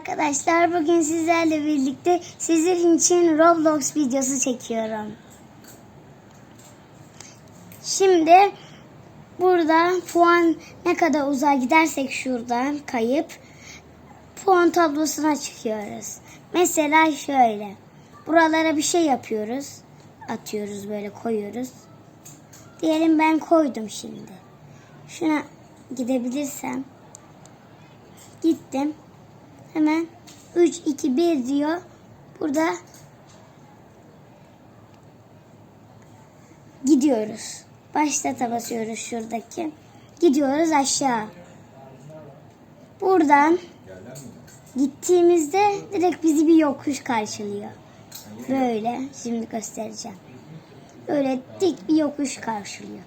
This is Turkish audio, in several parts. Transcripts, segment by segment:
arkadaşlar. Bugün sizlerle birlikte sizin için Roblox videosu çekiyorum. Şimdi burada puan ne kadar uzağa gidersek şuradan kayıp puan tablosuna çıkıyoruz. Mesela şöyle. Buralara bir şey yapıyoruz. Atıyoruz böyle koyuyoruz. Diyelim ben koydum şimdi. Şuna gidebilirsem. Gittim. Hemen 3, 2, 1 diyor. Burada gidiyoruz. Başlata basıyoruz şuradaki. Gidiyoruz aşağı. Buradan gittiğimizde direkt bizi bir yokuş karşılıyor. Böyle şimdi göstereceğim. Böyle dik bir yokuş karşılıyor.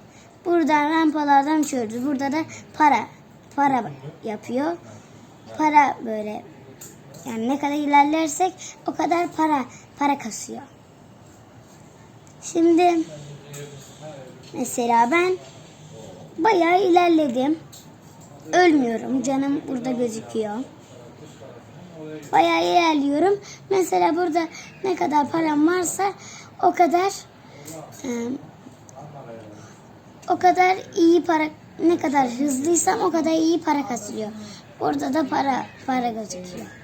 Buradan rampalardan uçuyoruz. Burada da para. Para yapıyor. Para böyle yani ne kadar ilerlersek o kadar para para kasıyor. Şimdi mesela ben bayağı ilerledim. Ölmüyorum. Canım burada gözüküyor. Bayağı ilerliyorum. Mesela burada ne kadar param varsa o kadar e, o kadar iyi para ne kadar hızlıysam o kadar iyi para kasılıyor. Burada da para para gözüküyor.